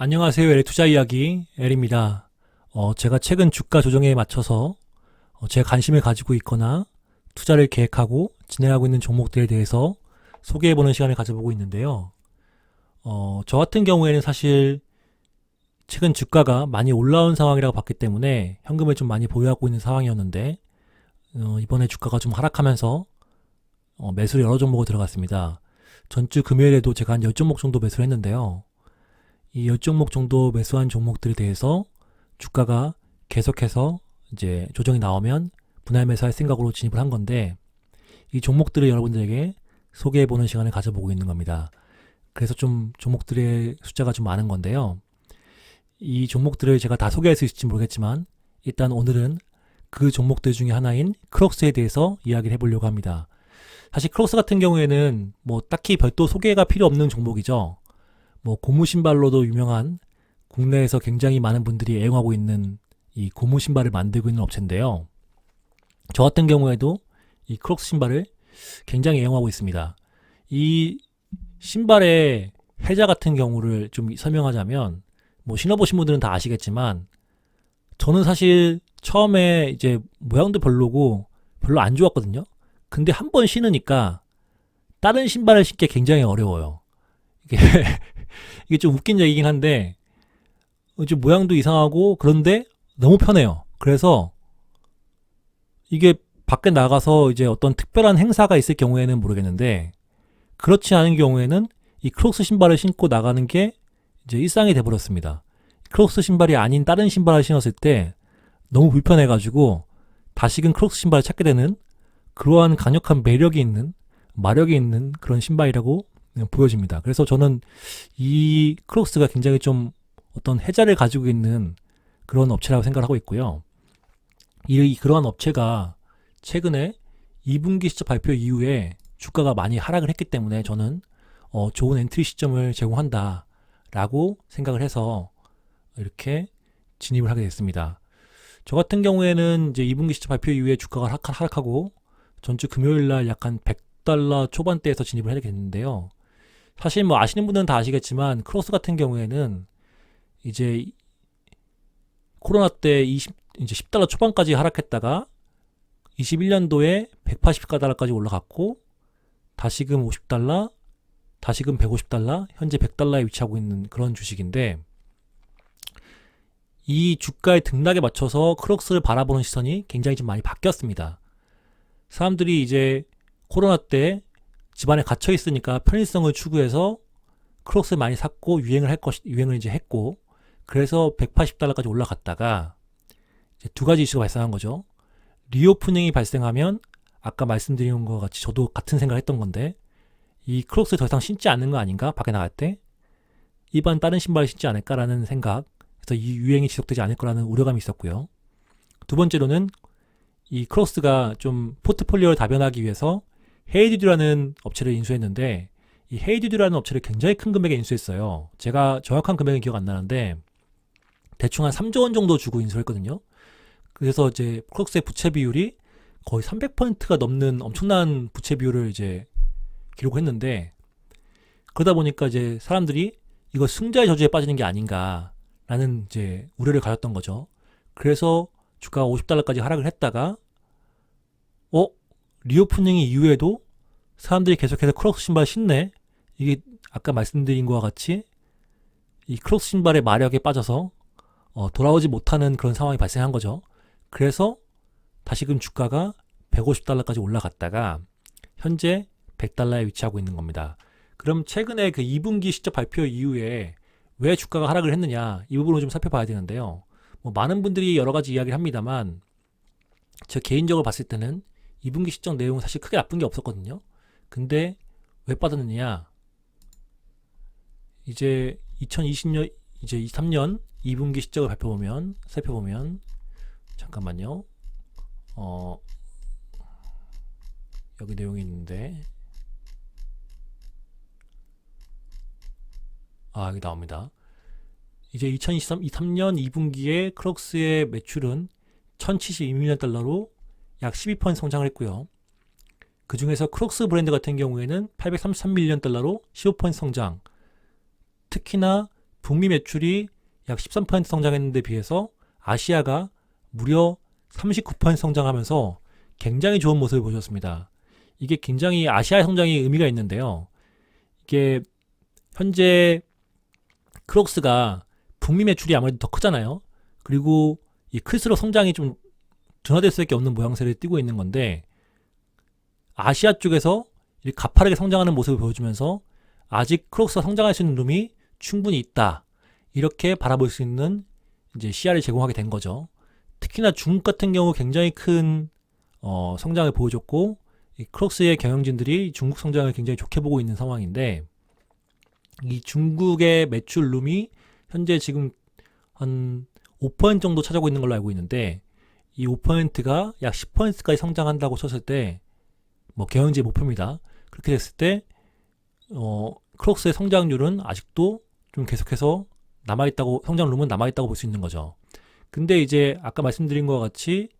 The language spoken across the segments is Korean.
안녕하세요. LA 투자 이야기 엘입니다. 어, 제가 최근 주가 조정에 맞춰서 어, 제 관심을 가지고 있거나 투자를 계획하고 진행하고 있는 종목들에 대해서 소개해보는 시간을 가져보고 있는데요. 어, 저 같은 경우에는 사실 최근 주가가 많이 올라온 상황이라고 봤기 때문에 현금을 좀 많이 보유하고 있는 상황이었는데 어, 이번에 주가가 좀 하락하면서 어, 매수를 여러 종목을 들어갔습니다. 전주 금요일에도 제가 한 10종목 정도 매수를 했는데요. 이 10종목 정도 매수한 종목들에 대해서 주가가 계속해서 이제 조정이 나오면 분할 매수할 생각으로 진입을 한 건데 이 종목들을 여러분들에게 소개해 보는 시간을 가져보고 있는 겁니다. 그래서 좀 종목들의 숫자가 좀 많은 건데요. 이 종목들을 제가 다 소개할 수 있을지 모르겠지만 일단 오늘은 그 종목들 중에 하나인 크록스에 대해서 이야기를 해보려고 합니다. 사실 크록스 같은 경우에는 뭐 딱히 별도 소개가 필요 없는 종목이죠. 뭐 고무 신발로도 유명한 국내에서 굉장히 많은 분들이 애용하고 있는 이 고무 신발을 만들고 있는 업체인데요. 저 같은 경우에도 이 크록스 신발을 굉장히 애용하고 있습니다. 이 신발의 해자 같은 경우를 좀 설명하자면 뭐 신어보신 분들은 다 아시겠지만 저는 사실 처음에 이제 모양도 별로고 별로 안 좋았거든요. 근데 한 번 신으니까 다른 신발을 신기 굉장히 어려워요. 이게 이게 좀 웃긴 얘기긴 한데 좀 모양도 이상하고 그런데 너무 편해요. 그래서 이게 밖에 나가서 이제 어떤 특별한 행사가 있을 경우에는 모르겠는데 그렇지 않은 경우에는 이 크록스 신발을 신고 나가는 게 이제 일상이 돼버렸습니다. 크록스 신발이 아닌 다른 신발을 신었을 때 너무 불편해가지고 다시금 크록스 신발을 찾게 되는 그러한 강력한 매력이 있는 마력이 있는 그런 신발이라고 보여집니다. 그래서 저는 이 크록스가 굉장히 좀 어떤 해자를 가지고 있는 그런 업체라고 생각하고 있고요. 이 그러한 업체가 최근에 2분기 시적 발표 이후에 주가가 많이 하락을 했기 때문에 저는 어, 좋은 엔트리 시점을 제공한다라고 생각을 해서 이렇게 진입을 하게 됐습니다. 저 같은 경우에는 이제 2분기 시적 발표 이후에 주가가 하락, 하락하고 전주 금요일 날 약간 100달러 초반대에서 진입을 하게 됐는데요. 사실 뭐 아시는 분들은 다 아시겠지만 크로스 같은 경우에는 이제 코로나 때 20, 이제 10달러 초반까지 하락했다가 21년도에 180달러까지 올라갔고 다시금 50달러, 다시금 150달러, 현재 100달러에 위치하고 있는 그런 주식인데 이 주가의 등락에 맞춰서 크록스를 바라보는 시선이 굉장히 좀 많이 바뀌었습니다. 사람들이 이제 코로나 때 집안에 갇혀 있으니까 편의성을 추구해서 크록스를 많이 샀고 유행을 할 것, 유행을 이제 했고 그래서 180달러까지 올라갔다가 두 가지 이슈가 발생한 거죠. 리오프닝이 발생하면 아까 말씀드린 것 같이 저도 같은 생각을 했던 건데 이 크록스 더 이상 신지 않는 거 아닌가 밖에 나갈 때 일반 다른 신발을 신지 않을까라는 생각 그래서 이 유행이 지속되지 않을 거라는 우려감이 있었고요. 두 번째로는 이 크록스가 좀 포트폴리오를 다변하기 위해서 헤이디드라는 업체를 인수했는데 이 헤이디드라는 업체를 굉장히 큰 금액에 인수했어요. 제가 정확한 금액은 기억 안 나는데 대충 한 3조 원 정도 주고 인수했거든요. 그래서 이제 크록스의 부채 비율이 거의 300%가 넘는 엄청난 부채 비율을 이제 기록했는데 그러다 보니까 이제 사람들이 이거 승자의 저주에 빠지는 게 아닌가라는 이제 우려를 가졌던 거죠. 그래서 주가가 50달러까지 하락을 했다가 어 리오프닝 이후에도 사람들이 계속해서 크록스 신발 신네 이게 아까 말씀드린 것과 같이 이 크록스 신발의 마력에 빠져서 어, 돌아오지 못하는 그런 상황이 발생한 거죠. 그래서 다시금 주가가 150달러까지 올라갔다가 현재 100달러에 위치하고 있는 겁니다. 그럼 최근에 그 2분기 실적 발표 이후에 왜 주가가 하락을 했느냐 이 부분을 좀 살펴봐야 되는데요. 뭐 많은 분들이 여러 가지 이야기를 합니다만 저 개인적으로 봤을 때는 2분기 실적 내용은 사실 크게 나쁜 게 없었거든요. 근데 왜 빠졌느냐? 이제 2020년 이제 23년 2분기 실적을 발표보면 살펴보면 잠깐만요. 어 여기 내용이 있는데 아 여기 나옵니다. 이제 2023 23년 2분기에 크록스의 매출은 1,072밀리언 달러로 약 12% 성장을 했고요. 그 중에서 크록스 브랜드 같은 경우에는 833밀리언 달러로 15% 성장. 특히나 북미 매출이 약 13% 성장했는데 비해서 아시아가 무려 39% 성장하면서 굉장히 좋은 모습을 보여줬습니다. 이게 굉장히 아시아의 성장이 의미가 있는데요. 이게 현재 크록스가 북미 매출이 아무래도 더 크잖아요. 그리고 이 클수록 성장이 좀 둔화될 수밖에 없는 모양새를 띠고 있는 건데 아시아 쪽에서 이 가파르게 성장하는 모습을 보여주면서 아직 크록스가 성장할 수 있는 룸이 충분히 있다. 이렇게 바라볼 수 있는 이제 시야를 제공하게 된 거죠. 특히나 중국 같은 경우 굉장히 큰 어, 성장을 보여줬고 이 크록스의 경영진들이 중국 성장을 굉장히 좋게 보고 있는 상황인데 이 중국의 매출 룸이 현재 지금 한 5% 정도 차지하고 있는 걸로 알고 있는데 이 5%가 약 10%까지 성장한다고 쳤을 때 뭐 경영진의 목표입니다. 그렇게 됐을 때 어, 크록스의 성장률은 아직도 좀 계속해서 남아있다고 성장 룸은 남아있다고 볼 수 있는 거죠. 근데 이제 아까 말씀드린 것과 같이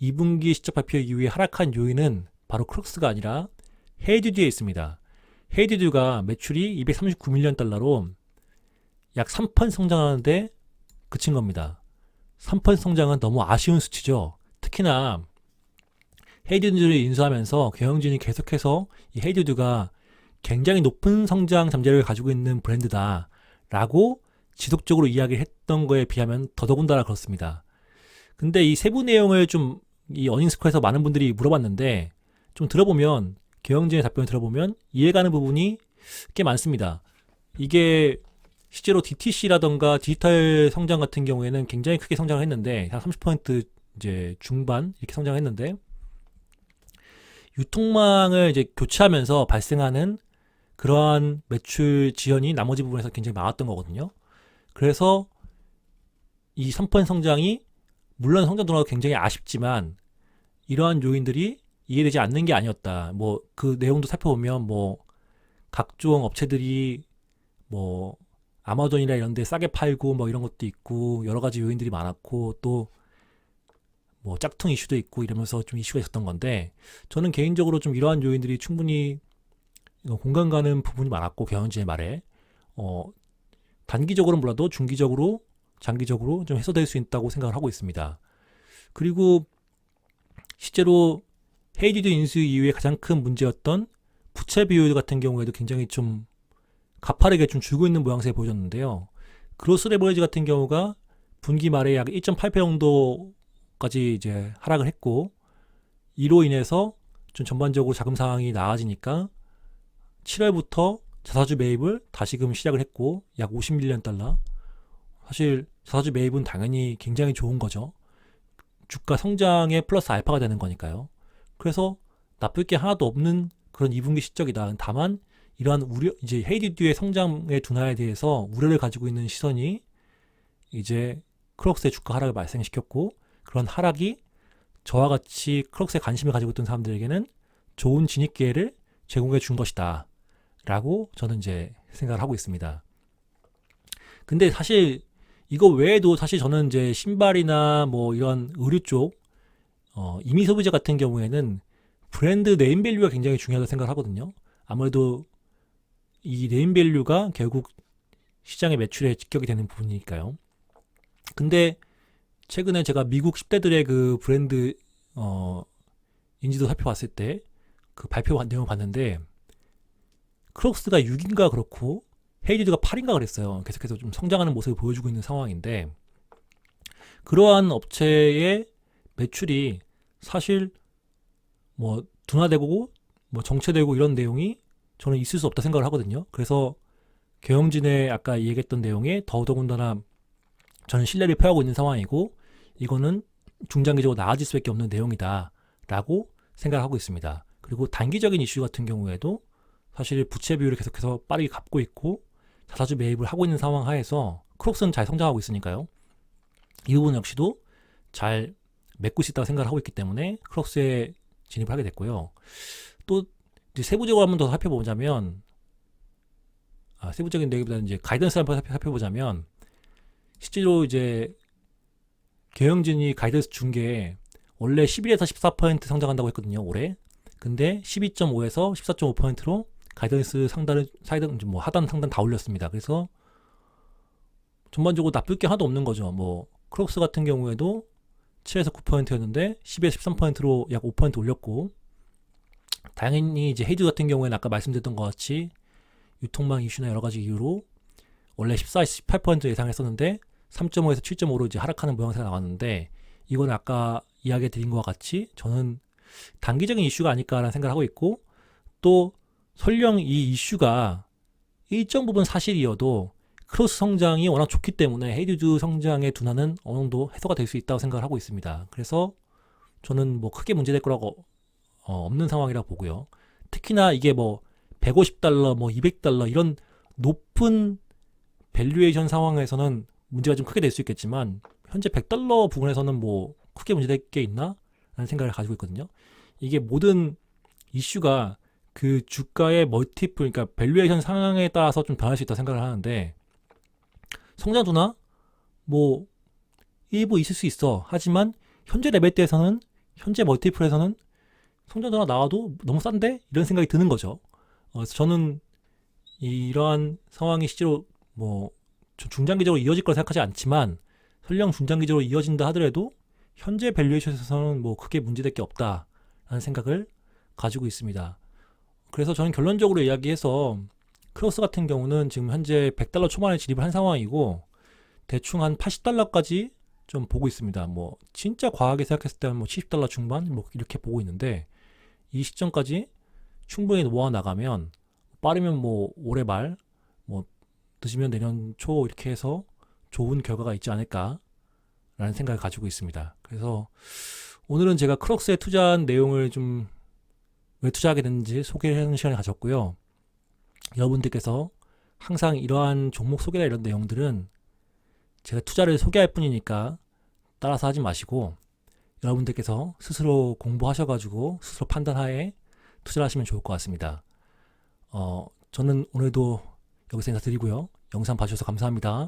2분기 실적 발표 이후에 하락한 요인은 바로 크록스가 아니라 헤이듀드에 있습니다. 헤이듀드가 매출이 239밀리언 달러로 약3% 성장하는데 그친 겁니다. 3% 성장은 너무 아쉬운 수치죠. 특히나 헤이듀드를 인수하면서 경영진이 계속해서 이 헤이듀드가 굉장히 높은 성장 잠재력을 가지고 있는 브랜드다 라고 지속적으로 이야기를 했던 거에 비하면 더더군다나 그렇습니다. 근데 이 세부 내용을 좀 이 어닝스코에서 많은 분들이 물어봤는데 좀 들어보면 경영진의 답변을 들어보면 이해가는 부분이 꽤 많습니다. 이게 실제로 DTC라던가 디지털 성장 같은 경우에는 굉장히 크게 성장을 했는데 한 30% 이제 중반 이렇게 성장했는데 유통망을 이제 교체하면서 발생하는 그러한 매출 지연이 나머지 부분에서 굉장히 많았던 거거든요. 그래서 이 3% 성장이 물론 성장 둔화가 굉장히 아쉽지만 이러한 요인들이 이해되지 않는 게 아니었다. 뭐 그 내용도 살펴보면 뭐 각종 업체들이 뭐 아마존이나 이런 데 싸게 팔고 뭐 이런 것도 있고 여러 가지 요인들이 많았고 또 뭐 짝퉁 이슈도 있고 이러면서 좀 이슈가 있었던 건데 저는 개인적으로 좀 이러한 요인들이 충분히 공감 가는 부분이 많았고 경영진의 말에 어 단기적으로는 몰라도 중기적으로 장기적으로 좀 해소될 수 있다고 생각을 하고 있습니다. 그리고 실제로 헤이디드 인수 이후에 가장 큰 문제였던 부채 비율 같은 경우에도 굉장히 좀 가파르게 좀 줄고 있는 모양새를 보여줬는데요. 그로스 레버리지 같은 경우가 분기 말에 약 1.8배 정도까지 이제 하락을 했고 이로 인해서 좀 전반적으로 자금 상황이 나아지니까 7월부터 자사주 매입을 다시금 시작을 했고 약 50밀리언 달러. 사실 자사주 매입은 당연히 굉장히 좋은 거죠. 주가 성장에 플러스 알파가 되는 거니까요. 그래서 나쁠 게 하나도 없는 그런 2분기 실적이다. 다만 이러한 우려 이제 헤이디듀의 성장의 둔화에 대해서 우려를 가지고 있는 시선이 이제 크록스의 주가 하락을 발생시켰고 그런 하락이 저와 같이 크록스에 관심을 가지고 있던 사람들에게는 좋은 진입 기회를 제공해 준 것이다. 라고 저는 이제 생각을 하고 있습니다. 근데 사실 이거 외에도 사실 저는 이제 신발이나 뭐 이런 의류 쪽 어, 임의 소비자 같은 경우에는 브랜드 네임 밸류가 굉장히 중요하다고 생각을 하거든요. 아무래도 이 네임밸류가 결국 시장의 매출에 직격이 되는 부분이니까요. 근데 최근에 제가 미국 10대들의 그 브랜드 어, 인지도 살펴봤을 때 그 발표 내용을 봤는데 크록스가 6인가 그렇고 헤이리드가 8인가 그랬어요. 계속해서 좀 성장하는 모습을 보여주고 있는 상황인데 그러한 업체의 매출이 사실 뭐 둔화되고 뭐 정체되고 이런 내용이 저는 있을 수 없다 생각을 하거든요. 그래서 경영진의 아까 얘기했던 내용에 더더군다나 저는 신뢰를 표하고 있는 상황이고 이거는 중장기적으로 나아질 수밖에 없는 내용이다라고 생각하고 있습니다. 그리고 단기적인 이슈 같은 경우에도 사실 부채 비율을 계속해서 빠르게 갚고 있고 자사주 매입을 하고 있는 상황 하에서 크록스는 잘 성장하고 있으니까요. 이 부분 역시도 잘 메꿀 수 있다고 생각을 하고 있기 때문에 크록스에 진입을 하게 됐고요. 또 세부적으로 한번 더 살펴보자면 아, 세부적인 내용보다는 이제 가이던스 한번 살펴보자면 실제로 이제 경영진이 가이던스 준 게 원래 11에서 14% 성장한다고 했거든요 올해 근데 12.5에서 14.5%로 가이던스 상단을 사이드 뭐 하단 상단 다 올렸습니다. 그래서 전반적으로 나쁠 게 하나도 없는 거죠. 뭐 크록스 같은 경우에도 7에서 9%였는데 10에서 13%로 약 5% 올렸고 당연히 이제 헤이즈 같은 경우에는 아까 말씀드렸던 것 같이 유통망 이슈나 여러 가지 이유로 원래 14, 18% 예상했었는데 3.5에서 7.5로 이제 하락하는 모양새가 나왔는데 이건 아까 이야기 드린 것과 같이 저는 단기적인 이슈가 아닐까라는 생각을 하고 있고 또 설령 이 이슈가 일정 부분 사실이어도 크로스 성장이 워낙 좋기 때문에 헤이즈 성장의 둔화는 어느 정도 해소가 될 수 있다고 생각을 하고 있습니다. 그래서 저는 뭐 크게 문제될 거라고 어, 없는 상황이라고 보고요. 특히나 이게 뭐 150달러, 뭐 200달러 이런 높은 밸류에이션 상황에서는 문제가 좀 크게 될 수 있겠지만 현재 100달러 부분에서는 뭐 크게 문제될 게 있나? 라는 생각을 가지고 있거든요. 이게 모든 이슈가 그 주가의 멀티플, 그러니까 밸류에이션 상황에 따라서 좀 변할 수 있다고 생각을 하는데 성장 둔화 뭐 일부 있을 수 있어. 하지만 현재 레벨대에서는 현재 멀티플에서는 둔화 나와도 너무 싼데 이런 생각이 드는 거죠. 어, 저는 이러한 상황이 실제로 뭐 중- 중장기적으로 이어질 거라 생각하지 않지만 설령 중장기적으로 이어진다 하더라도 현재 밸류에이션에서는 뭐 크게 문제될 게 없다라는 생각을 가지고 있습니다. 그래서 저는 결론적으로 이야기해서 크로스 같은 경우는 지금 현재 100달러 초반에 진입을 한 상황이고 대충 한 80달러까지 좀 보고 있습니다. 뭐 진짜 과하게 생각했을 때는 뭐 70달러 중반 뭐 이렇게 보고 있는데 이 시점까지 충분히 모아 나가면 빠르면 뭐 올해 말 뭐 늦으면 내년 초 이렇게 해서 좋은 결과가 있지 않을까라는 생각을 가지고 있습니다. 그래서 오늘은 제가 크록스에 투자한 내용을 좀 왜 투자하게 됐는지 소개하는 시간을 가졌고요. 여러분들께서 항상 이러한 종목 소개나 이런 내용들은 제가 투자를 소개할 뿐이니까 따라서 하지 마시고 여러분들께서 스스로 공부하셔가지고 스스로 판단하에 투자를 하시면 좋을 것 같습니다. 어, 저는 오늘도 여기서 인사드리고요. 영상 봐주셔서 감사합니다.